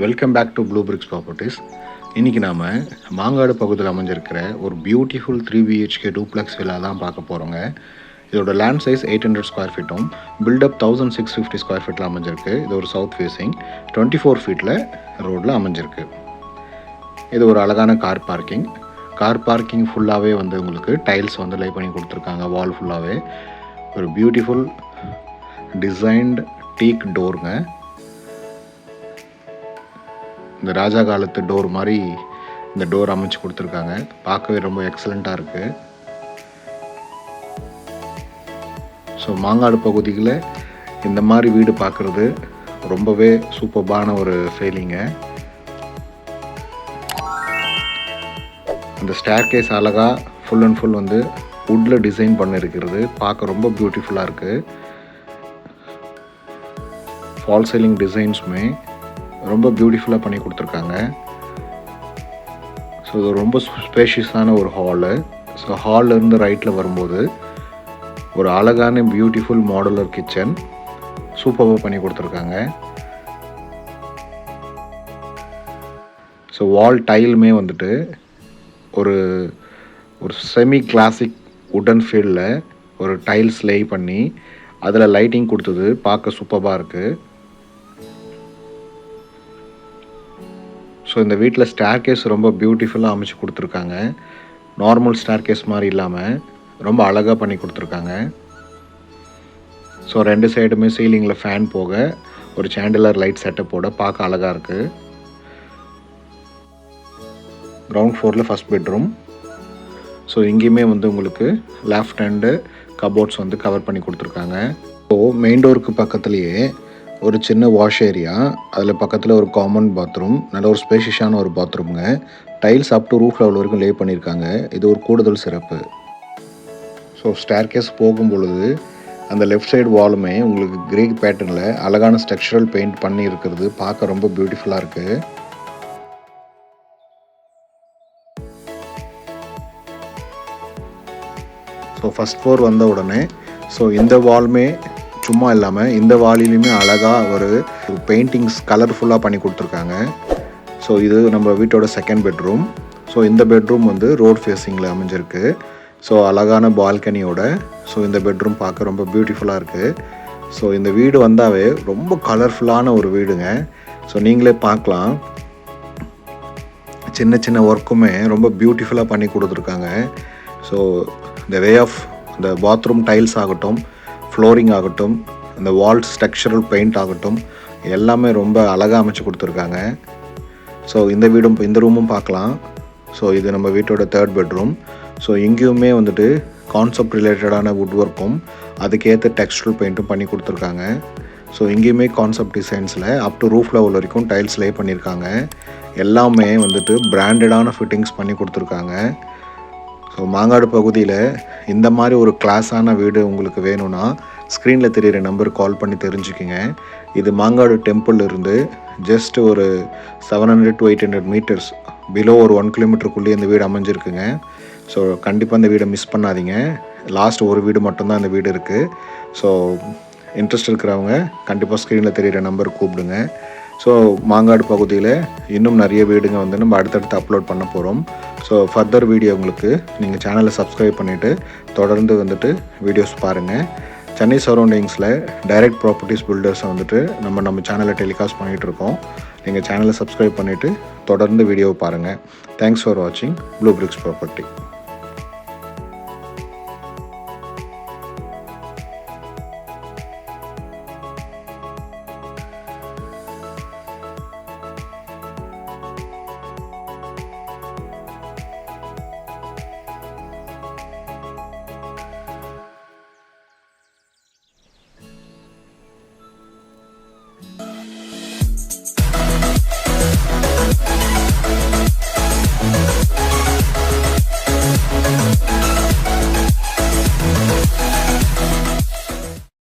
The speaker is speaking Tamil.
Welcome back to blue bricks properties இன்றைக்கி நாம் மாங்காடு பகுதியில் அமைஞ்சிருக்கிற ஒரு beautiful three BHK duplex villa தான் பார்க்க போகிறோங்க இதோட land size eight hundred square ஃபீட்டும் built up thousand six fifty square ஃபீட்டில் அமைஞ்சிருக்கு. இது ஒரு சவுத் ஃபேஸிங் டுவெண்ட்டி ஃபோர் ஃபீட்டில் ரோடில் அமைஞ்சிருக்கு. இது ஒரு அழகான கார் பார்க்கிங் கார் பார்க்கிங் ஃபுல்லாகவே வந்து உங்களுக்கு டைல்ஸ் வந்து லை பண்ணி கொடுத்துருக்காங்க வால் ஃபுல்லாகவே ஒரு பியூட்டிஃபுல் டிசைன்டு டீக் டோருங்க இந்த ராஜா காலத்து டோர் மாதிரி இந்த டோர் அமைச்சு கொடுத்துருக்காங்க. பார்க்கவே ரொம்ப எக்ஸலண்ட்டாக இருக்குது ஸோ மாங்காடு பகுதியில் இந்த மாதிரி வீடு பார்க்குறது ரொம்பவே சூப்பர்பான ஒரு ஃபீலிங்க அந்த ஸ்டேர் கேஸ் அழகாக ஃபுல் அண்ட் ஃபுல் வந்து வுட்டில் டிசைன் பண்ணியிருக்கிறது பார்க்க ரொம்ப பியூட்டிஃபுல்லாக இருக்குது ஃபால் சீலிங் டிசைன்ஸுமே ரொம்ப பியூட்டிஃபுல்லாக பண்ணி கொடுத்துருக்காங்க. ஸோ இது ரொம்ப ஸ்பேஷியஸான ஒரு ஹாலு ஸோ ஹால்லேருந்து ரைட்டில் வரும்போது ஒரு அழகான பியூட்டிஃபுல் மாடலர் கிச்சன் சூப்பராக பண்ணி கொடுத்துருக்காங்க. ஸோ வால் டைலுமே வந்துட்டு ஒரு ஒரு செமி கிளாசிக் உடன் ஃபீல்டில் ஒரு டைல்ஸ் லே பண்ணி அதில் லைட்டிங் கொடுத்தது. பார்க்க சூப்பராக இருக்குது ஸோ இந்த வீட்டில் ஸ்டார் கேஸ் ரொம்ப பியூட்டிஃபுல்லாக அமைச்சு கொடுத்துருக்காங்க. நார்மல் ஸ்டார் கேஸ் மாதிரி இல்லாமல் ரொம்ப அழகாக பண்ணி கொடுத்துருக்காங்க. ஸோ ரெண்டு சைடுமே சீலிங்கில் ஃபேன் போக ஒரு சாண்டிலர் லைட் செட்டப்போட பார்க்க அழகாக இருக்குது கிரவுண்ட் ஃப்ளோரில் ஃபஸ்ட் பெட்ரூம் ஸோ இங்கேயுமே வந்து உங்களுக்கு லெஃப்ட் ஹேண்டு கபோர்ட்ஸ் வந்து கவர் பண்ணி கொடுத்துருக்காங்க. ஸோ மெயின் டோருக்கு பக்கத்துலேயே ஒரு சின்ன வாஷ் ஏரியா அதில் பக்கத்தில் ஒரு காமன் பாத்ரூம் நல்ல ஒரு ஸ்பேஷியஸான ஒரு பாத்ரூம்ங்க tiles up to roof level வரைக்கும் லே பண்ணியிருக்காங்க இது ஒரு கூடுதல் சிறப்பு. ஸோ ஸ்டேர் கேஸ் போகும் பொழுது அந்த லெஃப்ட் சைடு வாலுமே உங்களுக்கு கிரீக் பேட்டர்னில் அழகான ஸ்ட்ரக்சரல் பெயிண்ட் பண்ணி இருக்கிறது. பார்க்க ரொம்ப பியூட்டிஃபுல்லாக இருக்குது ஸோ ஃபஸ்ட் ஃப்ளோர் வந்த உடனே ஸோ இந்த வால்மே சும்மா இல்லாமல் இந்த வாலிலையுமே அழகாக ஒரு பெயிண்டிங்ஸ் கலர்ஃபுல்லாக பண்ணி கொடுத்துருக்காங்க. ஸோ இது நம்ம வீட்டோட செகண்ட் பெட்ரூம் ஸோ இந்த பெட்ரூம் வந்து ரோட் ஃபேஸிங்கில் அமைஞ்சிருக்கு. ஸோ அழகான பால்கனியோட ஸோ இந்த பெட்ரூம் பார்க்க ரொம்ப பியூட்டிஃபுல்லாக இருக்குது ஸோ இந்த வீடு வந்தாவே ரொம்ப கலர்ஃபுல்லான ஒரு வீடுங்க. ஸோ நீங்களே பார்க்கலாம். சின்ன சின்ன ஒர்க்குமே ரொம்ப பியூட்டிஃபுல்லாக பண்ணி கொடுத்துருக்காங்க. ஸோ இந்த வே ஆஃப் இந்த பாத்ரூம் டைல்ஸ் ஆகட்டும் ஃப்ளோரிங் ஆகட்டும் இந்த வால் ஸ்ட்ரக்சரல் பெயிண்ட் ஆகட்டும் எல்லாமே ரொம்ப அழகாக அமைச்சு கொடுத்துருக்காங்க. ஸோ இந்த வீடும் இந்த ரூமும் பார்க்கலாம். ஸோ இது நம்ம வீட்டோட தேர்ட் பெட்ரூம் ஸோ இங்கேயுமே வந்துட்டு கான்செப்ட் ரிலேட்டடான வுட் ஒர்க்கும் அதுக்கேற்ற டெக்ஸ்டல் பெயிண்ட்டும் பண்ணி கொடுத்துருக்காங்க. ஸோ இங்கேயுமே கான்செப்ட் டிசைன்ஸில் அப் டு ரூஃப் லெவல் வரைக்கும் டைல்ஸ் லே பண்ணியிருக்காங்க. எல்லாமே வந்துட்டு பிராண்டடான ஃபிட்டிங்ஸ் பண்ணி கொடுத்துருக்காங்க. ஸோ மாங்காடு பகுதியில் இந்த மாதிரி ஒரு கிளாஸான வீடு உங்களுக்கு வேணும்னா ஸ்க்ரீனில் தெரியிற நம்பர் கால் பண்ணி தெரிஞ்சுக்கிங்க. இது மாங்காடு டெம்பிள் இருந்து ஜஸ்ட் ஒரு seven hundred to eight hundred meters below ஒரு ஒன் கிலோமீட்டருக்குள்ளேயே இந்த வீடு அமைஞ்சிருக்குங்க. ஸோ கண்டிப்பாக இந்த வீடை மிஸ் பண்ணாதீங்க. லாஸ்ட் ஒரு வீடு மட்டும்தான் இந்த வீடு இருக்குது ஸோ இன்ட்ரெஸ்ட் இருக்கிறவங்க கண்டிப்பாக ஸ்க்ரீனில் தெரியிற நம்பர் கூப்பிடுங்க. ஸோ மாங்காடு பகுதியில் இன்னும் நிறைய வீடுங்க வந்து நம்ம அடுத்தடுத்து அப்லோட் பண்ண போகிறோம் ஸோ ஃபர்தர் வீடியோ உங்களுக்கு நீங்கள் சேனலை சப்ஸ்கிரைப் பண்ணிவிட்டு தொடர்ந்து வந்துட்டு வீடியோஸ் பாருங்கள் சென்னை சரௌண்டிங்ஸில் டைரக்ட் ப்ராப்பர்ட்டிஸ் பில்டர்ஸை வந்துட்டு நம்ம நம்ம சேனலை டெலிகாஸ்ட் பண்ணிகிட்டு இருக்கோம். நீங்கள் சேனலை சப்ஸ்கிரைப் பண்ணிவிட்டு தொடர்ந்து வீடியோவை பாருங்கள் தேங்க்ஸ் ஃபார் வாட்சிங் ப்ளூ பிரிக்ஸ் ப்ராப்பர்ட்டி